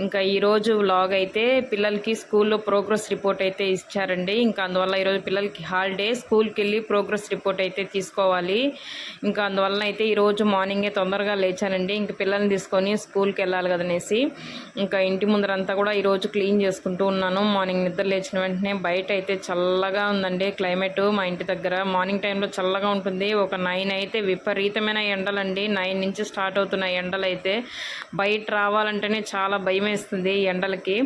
ఇంకా ఈరోజు వ్లాగ్ అయితే పిల్లలకి స్కూల్లో ప్రోగ్రెస్ రిపోర్ట్ అయితే ఇచ్చారండి. ఇంకా అందువల్ల ఈరోజు పిల్లలకి హాలిడే స్కూల్కి వెళ్ళి ప్రోగ్రెస్ రిపోర్ట్ అయితే తీసుకోవాలి. ఇంకా అందువల్ల అయితే ఈరోజు మార్నింగే తొందరగా లేచానండి. ఇంకా పిల్లల్ని తీసుకొని స్కూల్కి వెళ్ళాలి కదనేసి. ఇంకా ఇంటి ముందరంతా కూడా ఈరోజు క్లీన్ చేసుకుంటూ ఉన్నాను. మార్నింగ్ నిద్ర లేచిన వెంటనే బయట అయితే చల్లగా ఉందండి క్లైమేట్ మా ఇంటి దగ్గర మార్నింగ్ టైంలో చల్లగా ఉంటుంది. ఒక నైన్ అయితే విపరీతమైన ఎండలండి. నైన్ నుంచి స్టార్ట్ అవుతున్న ఎండలు అయితే బయట రావాలంటేనే చాలా భయం వేస్తుంది ఈ ఎండలకి?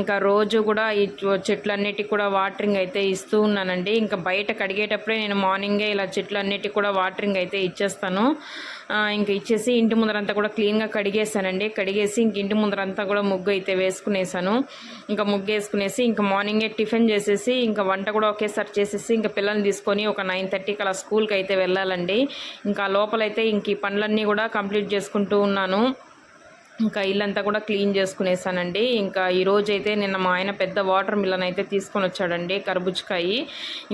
ఇంకా రోజు కూడా ఈ చెట్లన్నిటికి కూడా వాటరింగ్ అయితే ఇస్తూ ఉన్నానండి. ఇంకా బయట కడిగేటప్పుడే నేను మార్నింగే ఇలా చెట్లన్నిటికి కూడా వాటరింగ్ అయితే ఇచ్చేస్తాను. ఇంకా ఇచ్చేసి ఇంటి ముందరంతా కూడా క్లీన్గా కడిగేసానండి కడిగేసి ఇంక ఇంటి ముందరంతా కూడా ముగ్గు అయితే వేసుకునేసాను ఇంకా ముగ్గు వేసుకునేసి ఇంకా మార్నింగే టిఫిన్ చేసేసి ఇంకా వంట కూడా ఒకేసారి చేసేసి ఇంకా పిల్లల్ని తీసుకొని ఒక నైన్ థర్టీకి అలా స్కూల్కి అయితే వెళ్ళాలండి. ఇంకా లోపలైతే ఇంక ఈ పనులన్నీ కూడా కంప్లీట్ చేసుకుంటూ ఉన్నాను. ఇంకా ఇల్లంతా కూడా క్లీన్ చేసుకునేసానండి. ఇంకా ఈరోజు అయితే నిన్న మా ఆయన పెద్ద వాటర్ మిల్లన్ అయితే తీసుకొని వచ్చాడండి కర్బుజ్కాయి.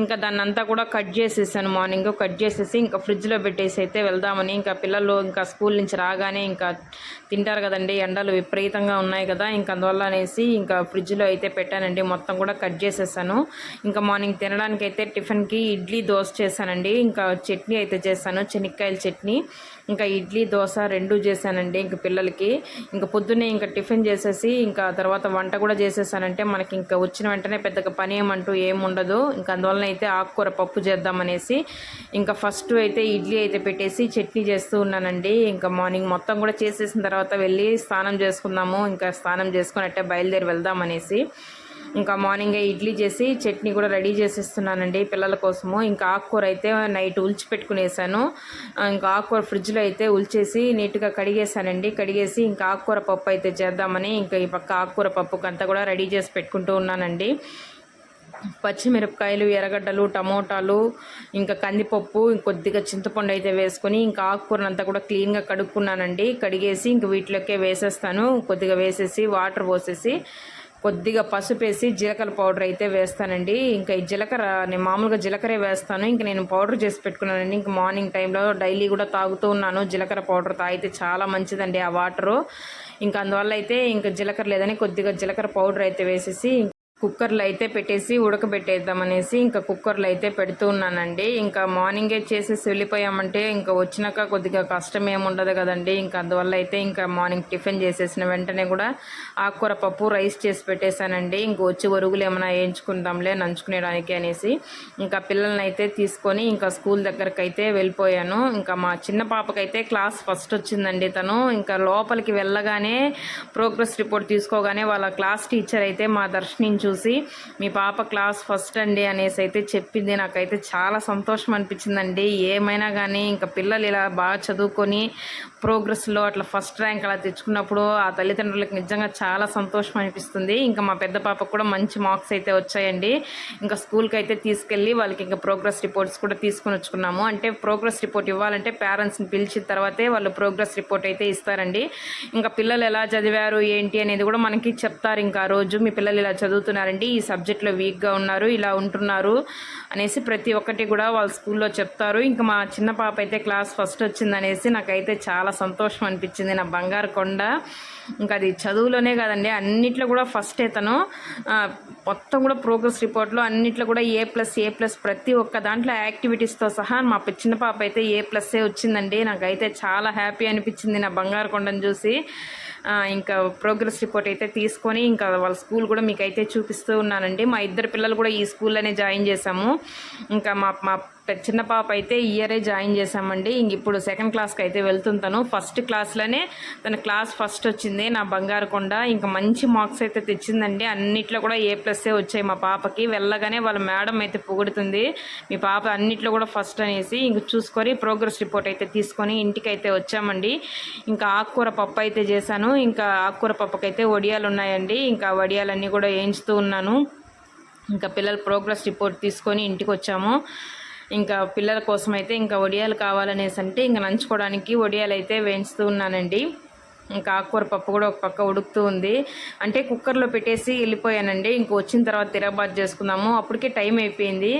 ఇంకా దాన్ని అంతా కూడా కట్ చేసేసాను మార్నింగ్ కట్ చేసేసి ఇంకా ఫ్రిడ్జ్లో పెట్టేసి అయితే వెళ్దామని. ఇంకా పిల్లలు ఇంకా స్కూల్ నుంచి రాగానే ఇంకా తింటారు కదండి ఎండలు విపరీతంగా ఉన్నాయి కదా. ఇంకా అందువల్ల అనేసి ఇంకా ఫ్రిడ్జ్లో అయితే పెట్టానండి మొత్తం కూడా కట్ చేసేసాను. ఇంకా మార్నింగ్ తినడానికి అయితే టిఫిన్కి ఇడ్లీ దోశ చేశానండి. ఇంకా చట్నీ అయితే చేశాను చెనిక్కాయల చట్నీ. ఇంకా ఇడ్లీ దోశ రెండు చేశానండి ఇంక పిల్లలకి. ఇంకా పొద్దున్నే ఇంకా టిఫిన్ చేసేసి ఇంకా తర్వాత వంట కూడా చేసేసానంటే మనకి ఇంకా వచ్చిన వెంటనే పెద్దగా పని ఏమంటూ ఏముండదు ఇంకా అందువలన అయితే ఆకుకూర పప్పు చేద్దామనేసి ఇంకా ఫస్ట్ అయితే ఇడ్లీ అయితే పెట్టేసి చట్నీ చేస్తూ ఉన్నానండి. ఇంకా మార్నింగ్ మొత్తం కూడా చేసేసిన తర్వాత వెళ్ళి స్నానం చేసుకుందాము. ఇంకా స్నానం చేసుకుని అట్టే బయలుదేరి వెళ్దామనేసి ఇంకా మార్నింగే ఇడ్లీ చేసి చట్నీ కూడా రెడీ చేసేస్తున్నానండి పిల్లల కోసము. ఇంకా ఆకుకూర అయితే నైట్ ఉల్చిపెట్టుకునేసాను ఇంకా ఆకుకూర ఫ్రిడ్జ్లో అయితే ఉల్చేసి నీట్గా కడిగేసానండి. కడిగేసి ఇంకా ఆకుకూర పప్పు అయితే చేద్దామని ఇంకా ఈ పక్క ఆకుకూర పప్పుకి అంతా కూడా రెడీ చేసి పెట్టుకుంటూ ఉన్నానండి. పచ్చిమిరపకాయలు ఎర్రగడ్డలు టమోటాలు ఇంకా కందిపప్పు కొద్దిగా చింతపండు అయితే వేసుకొని ఇంకా ఆకుకూరనంతా కూడా క్లీన్గా కడుక్కున్నానండి. కడిగేసి ఇంక వీటిలోకే వేసేస్తాను. కొద్దిగా వేసేసి వాటర్ పోసేసి కొద్దిగా పసుపు వేసి జీలకర్ర పౌడర్ అయితే వేస్తానండి. ఇంకా ఈ జీలకర్ర నేను మామూలుగా జీలకర్ర వేస్తాను. ఇంకా నేను పౌడర్ చేసి పెట్టుకున్నానండి. ఇంకా మార్నింగ్ టైంలో డైలీ కూడా తాగుతూ ఉన్నాను. జీలకర్ర పౌడర్ తాగితే చాలా మంచిదండి ఆ వాటరు. ఇంకా అందువల్ల అయితే ఇంకా జీలకర్ర లేదని కొద్దిగా జీలకర్ర పౌడర్ అయితే వేసేసి కుక్కర్లు అయితే పెట్టేసి ఉడకబెట్టేద్దామనేసి ఇంకా కుక్కర్లు అయితే పెడుతూ ఉన్నానండి. ఇంకా మార్నింగే చేసేసి వెళ్ళిపోయామంటే ఇంకా వచ్చినాక కొద్దిగా కష్టం ఏముండదు కదండి. ఇంకా అందువల్ల అయితే ఇంకా మార్నింగ్ టిఫిన్ చేసేసిన వెంటనే కూడా ఆకుకూర పప్పు రైస్ చేసి పెట్టేశానండి. ఇంక వచ్చి ఒరుగులు ఏమైనా వేయించుకుందాంలే నంచుకునేడానికి అనేసి ఇంకా పిల్లల్ని అయితే తీసుకొని ఇంకా స్కూల్ దగ్గరకు అయితే వెళ్ళిపోయాను. ఇంకా మా చిన్న పాపకైతే క్లాస్ ఫస్ట్ వచ్చిందండి తను. ఇంకా లోపలికి వెళ్ళగానే ప్రోగ్రెస్ రిపోర్ట్ తీసుకోగానే వాళ్ళ క్లాస్ టీచర్ అయితే మా దర్శనించు చూసి మీ పాప క్లాస్ ఫస్ట్ అండి అనేసి అయితే చెప్పింది. నాకైతే చాలా సంతోషం అనిపించిందండి. ఏమైనా కానీ ఇంకా పిల్లలు ఇలా బాగా చదువుకొని ప్రోగ్రెస్లో అట్లా ఫస్ట్ ర్యాంక్ అలా తెచ్చుకున్నప్పుడు ఆ తల్లిదండ్రులకు నిజంగా చాలా సంతోషం అనిపిస్తుంది. ఇంకా మా పెద్ద పాపకు కూడా మంచి మార్క్స్ అయితే వచ్చాయండి. ఇంకా స్కూల్కి అయితే తీసుకెళ్ళి వాళ్ళకి ఇంకా ప్రోగ్రెస్ రిపోర్ట్స్ కూడా తీసుకుని వచ్చుకున్నాము. అంటే ప్రోగ్రెస్ రిపోర్ట్ ఇవ్వాలంటే పేరెంట్స్ని పిలిచిన తర్వాతే వాళ్ళు ప్రోగ్రెస్ రిపోర్ట్ అయితే ఇస్తారండి. ఇంకా పిల్లలు ఎలా చదివారు ఏంటి అనేది కూడా మనకి చెప్తారు. ఇంకా రోజు మీ పిల్లలు ఇలా చదువుతున్నారండి ఈ సబ్జెక్ట్లో వీక్గా ఉన్నారు ఇలా ఉంటున్నారు అనేసి ప్రతి ఒక్కటి కూడా వాళ్ళ స్కూల్లో చెప్తారు. ఇంకా మా చిన్న పాప అయితే క్లాస్ ఫస్ట్ వచ్చిందనేసి నాకైతే చాలా సంతోషం అనిపించింది నా బంగారు కొండ. ఇంకా అది చదువులోనే కాదండి అన్నిట్లో కూడా ఫస్ట్ తను. మొత్తం కూడా ప్రోగ్రెస్ రిపోర్ట్లో అన్నిట్లో కూడా ఏ ప్లస్ ఏ ప్లస్ ప్రతి ఒక్క దాంట్లో యాక్టివిటీస్తో సహా మా చిన్న పాప అయితే ఏ ప్లస్సే వచ్చిందండి. నాకైతే చాలా హ్యాపీ అనిపించింది నా బంగారు కొండను చూసి. ఇంకా ప్రోగ్రెస్ రిపోర్ట్ అయితే తీసుకొని ఇంకా వాళ్ళ స్కూల్ కూడా మీకు అయితే చూపిస్తూ ఉన్నానండి. మా ఇద్దరు పిల్లలు కూడా ఈ స్కూల్లోనే జాయిన్ చేశాము. ఇంకా మా మా చిన్న పాప అయితే ఇయరే జాయిన్ చేశామండి. ఇంక ఇప్పుడు సెకండ్ క్లాస్కి అయితే వెళ్తుంటాను ఫస్ట్ క్లాస్లోనే తన క్లాస్ ఫస్ట్ వచ్చింది నా బంగారు కొండ. ఇంకా మంచి మార్క్స్ అయితే తెచ్చిందండి. అన్నిట్లో కూడా ఏ ప్లస్సే వచ్చాయి మా పాపకి. వెళ్ళగానే వాళ్ళ మేడం అయితే పొగుడుతుంది. మీ పాప అన్నిట్లో కూడా ఫస్ట్ అనేసి ఇంక చూసుకొని ప్రోగ్రెస్ రిపోర్ట్ అయితే తీసుకొని ఇంటికి అయితే వచ్చామండి. ఇంకా ఆకుకూర పప్పు అయితే చేశాను. ఇంకా ఆకుకూర పప్పుకైతే వడియాలు ఉన్నాయండి. ఇంకా వడియాలన్నీ కూడా వేయించుతూ ఉన్నాను. ఇంకా పిల్లల ప్రోగ్రెస్ రిపోర్ట్ తీసుకొని ఇంటికి వచ్చాము. ఇంకా పిల్లల కోసం అయితే ఇంకా వడియాలు కావాలనేసి అంటే ఇంకా నంచుకోవడానికి వడియాలు అయితే వేయించుతూ ఉన్నానండి. ఇంకా ఆకుకూర పప్పు కూడా ఒక పక్క ఉడుకుతూ ఉంది. అంటే కుక్కర్లో పెట్టేసి వెళ్ళిపోయానండి. ఇంక వచ్చిన తర్వాత తిరగబాత్ చేసుకుందాము. అప్పటికే టైం అయిపోయింది.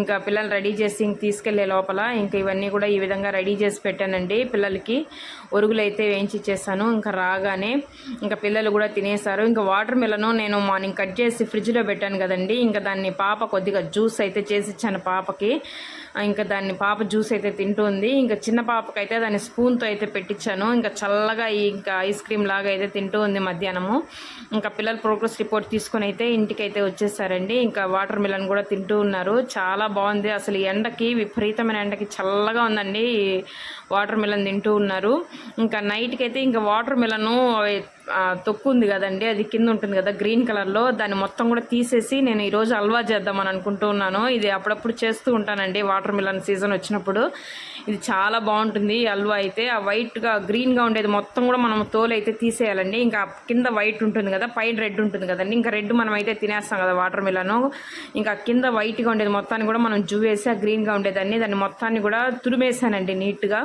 ఇంకా పిల్లలు రెడీ చేసి ఇంక తీసుకెళ్ళే లోపల ఇంకా ఇవన్నీ కూడా ఈ విధంగా రెడీ చేసి పెట్టానండి పిల్లలకి. ఒరుగులు అయితే వేయించి ఇచ్చేసాను. ఇంకా రాగానే ఇంకా పిల్లలు కూడా తినేశారు ఇంకా వాటర్ మిలను నేను మార్నింగ్ కట్ చేసి ఫ్రిడ్జ్లో పెట్టాను కదండి. ఇంకా దాన్ని పాప కొద్దిగా జ్యూస్ అయితే చేసి ఇచ్చాను పాపకి. ఇంకా దాన్ని పాప జ్యూస్ అయితే తింటుంది. ఇంకా చిన్న పాపకైతే దాన్ని స్పూన్తో అయితే పెట్టించాను. ఇంకా చల్లగా ఇంకా ఐస్ క్రీమ్ లాగా అయితే తింటూ ఉంది మధ్యాహ్నము. ఇంకా పిల్లల ప్రోగ్రెస్ రిపోర్ట్ తీసుకొని అయితే ఇంటికి అయితే వచ్చేసారండి. ఇంకా వాటర్ మిలన్ కూడా తింటూ ఉన్నారు. చాలా బాగుంది. అసలు ఎండకి విపరీతమైన ఎండకి చల్లగా ఉందండి. వాటర్ మిలన్ తింటూ ఉన్నారు. ఇంకా నైట్కి అయితే ఇంకా వాటర్ మిలను తొక్కు ఉంది కదండి అది కింద ఉంటుంది కదా గ్రీన్ కలర్లో. దాన్ని మొత్తం కూడా తీసేసి నేను ఈరోజు అల్వా చేద్దామని అనుకుంటూ ఉన్నాను. ఇది అప్పుడప్పుడు చేస్తూ ఉంటానండి వాటర్ మిలన్ సీజన్ వచ్చినప్పుడు. ఇది చాలా బాగుంటుంది హల్వా అయితే. ఆ వైట్గా గ్రీన్గా ఉండేది మొత్తం కూడా మనం తోలు అయితే తీసేయాలండి. ఇంకా కింద వైట్ ఉంటుంది కదా పైన రెడ్ ఉంటుంది కదండి. ఇంకా రెడ్ మనం అయితే తినేస్తాం కదా వాటర్ మిలను. ఇంకా కింద వైట్గా ఉండేది మొత్తాన్ని కూడా మనం జూ వేసి ఆ గ్రీన్గా ఉండేదాన్ని. దాన్ని మొత్తాన్ని కూడా తురిమేసానండి నీట్గా.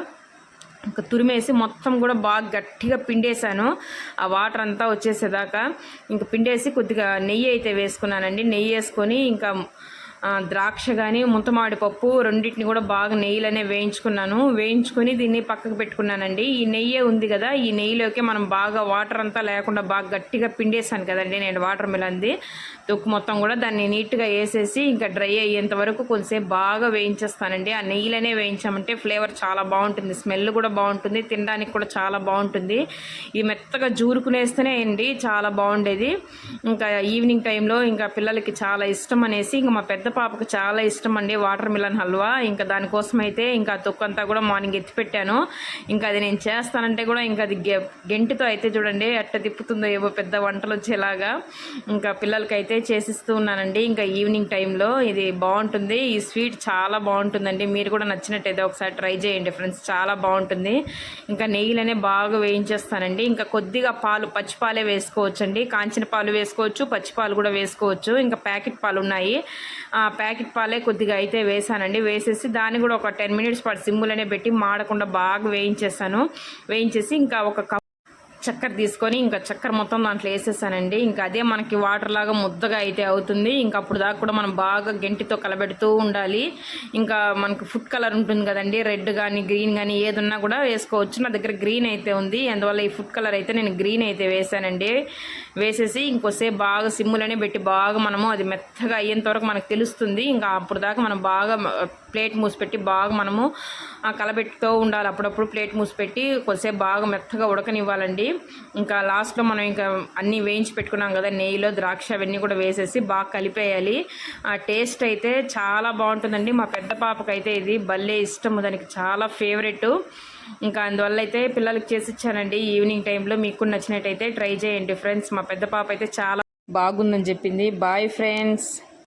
తురిమేసి మొత్తం కూడా బాగా గట్టిగా పిండేశాను. ఆ వాటర్ అంతా వచ్చేసేదాకా. ఇంకా పిండేసి కొద్దిగా నెయ్యి అయితే వేసుకున్నానండి. నెయ్యి వేసుకొని ఇంకా ద్రాక్ష కానీ ముంతమాడి పప్పు రెండింటిని కూడా బాగా నెయ్యిలోనే వేయించుకున్నాను. వేయించుకొని దీన్ని పక్కకు పెట్టుకున్నానండి. ఈ నెయ్యే ఉంది కదా ఈ నెయ్యిలోకి మనం బాగా వాటర్ అంతా లేకుండా బాగా గట్టిగా పిండేసాను కదండి నేను వాటర్ మిలంది తొక్కు మొత్తం కూడా దాన్ని నీట్గా వేసేసి ఇంకా డ్రై అయ్యేంత వరకు కొంచెంసేపు బాగా వేయించేస్తానండి. ఆ నెయ్యిలోనే వేయించామంటే ఫ్లేవర్ చాలా బాగుంటుంది. స్మెల్ కూడా బాగుంటుంది. తినడానికి కూడా చాలా బాగుంటుంది. ఈ మెత్తగా జూరుకునేస్తేనే అండి చాలా బాగుండేది. ఇంకా ఈవినింగ్ టైంలో ఇంకా పిల్లలకి చాలా ఇష్టం అనేసి ఇంకా మా పెద్ద పాపకు చాలా ఇష్టం అండి వాటర్ మిలన్ హల్వా. ఇంకా దానికోసం అయితే ఇంకా తొక్కంతా కూడా మార్నింగ్ ఎత్తి పెట్టాను. ఇంకా అది నేను చేస్తానంటే కూడా ఇంకా అది గెంటితో అయితే చూడండి ఎట్ట తిప్పుతుందో ఏవో పెద్ద వంటలు వచ్చేలాగా. ఇంకా పిల్లలకైతే చేసిస్తూ ఉన్నానండి. ఇంకా ఈవినింగ్ టైంలో ఇది బాగుంటుంది. ఈ స్వీట్ చాలా బాగుంటుందండి. మీరు కూడా నచ్చినట్టయితే ఒకసారి ట్రై చేయండి ఫ్రెండ్స్. చాలా బాగుంటుంది. ఇంకా నెయ్యిలనే బాగా వేయించేస్తానండి. ఇంకా కొద్దిగా పాలు పచ్చిపాలే వేసుకోవచ్చండి. కాంచిన పాలు వేసుకోవచ్చు పచ్చిపాలు కూడా వేసుకోవచ్చు. ఇంకా ప్యాకెట్ పాలు ఉన్నాయి ప్యాకెట్ పాలే కొద్దిగా అయితే వేసానండి. వేసేసి దాన్ని కూడా ఒక టెన్ మినిట్స్ పాటు సిమ్ములనే పెట్టి మాడకుండా బాగా వేయించేసాను వేయించేసి ఇంకా ఒక కప్ చక్కెర తీసుకొని ఇంకా చక్కెర మొత్తం దాంట్లో వేసేసానండి. ఇంకా అదే మనకి వాటర్ లాగా ముద్దగా అయితే అవుతుంది. ఇంకా అప్పుడు దాకా కూడా మనం బాగా గెంటితో కలబెడుతూ ఉండాలి. ఇంకా మనకు ఫుడ్ కలర్ ఉంటుంది కదండి. రెడ్ కానీ గ్రీన్ కానీ ఏదున్నా కూడా వేసుకోవచ్చు. నా దగ్గర గ్రీన్ అయితే ఉంది. అందువల్ల ఈ ఫుడ్ కలర్ అయితే నేను గ్రీన్ అయితే వేసానండి. వేసేసి ఇంకోసేపు బాగా సిమ్ములనే పెట్టి బాగా మనము అది మెత్తగా అయ్యేంత వరకు మనకు తెలుస్తుంది. ఇంకా అప్పుడు దాకా మనం బాగా ప్లేట్ మూసిపెట్టి బాగా మనము కలబెట్టుతూ ఉండాలి. అప్పుడప్పుడు ప్లేట్ మూసిపెట్టి కొద్దిసేపు బాగా మెత్తగా ఉడకనివ్వాలండి. ఇంకా లాస్ట్లో మనం ఇంకా అన్నీ వేయించి పెట్టుకున్నాం కదా నెయ్యిలో ద్రాక్ష అవన్నీ కూడా వేసేసి బాగా కలిపేయాలి. ఆ టేస్ట్ అయితే చాలా బాగుంటుందండి. మా పెద్ద పాపకైతే ఇది భలే ఇష్టము. దానికి చాలా ఫేవరెట్. ఇంకా అందువల్ల అయితే పిల్లలకి చేసి ఇచ్చానండి. ఈవినింగ్ టైంలో మీకు నచ్చినట్టయితే ట్రై చేయండి ఫ్రెండ్స్. మా పెద్ద పాప అయితే చాలా బాగుందని చెప్పింది. Boy friends.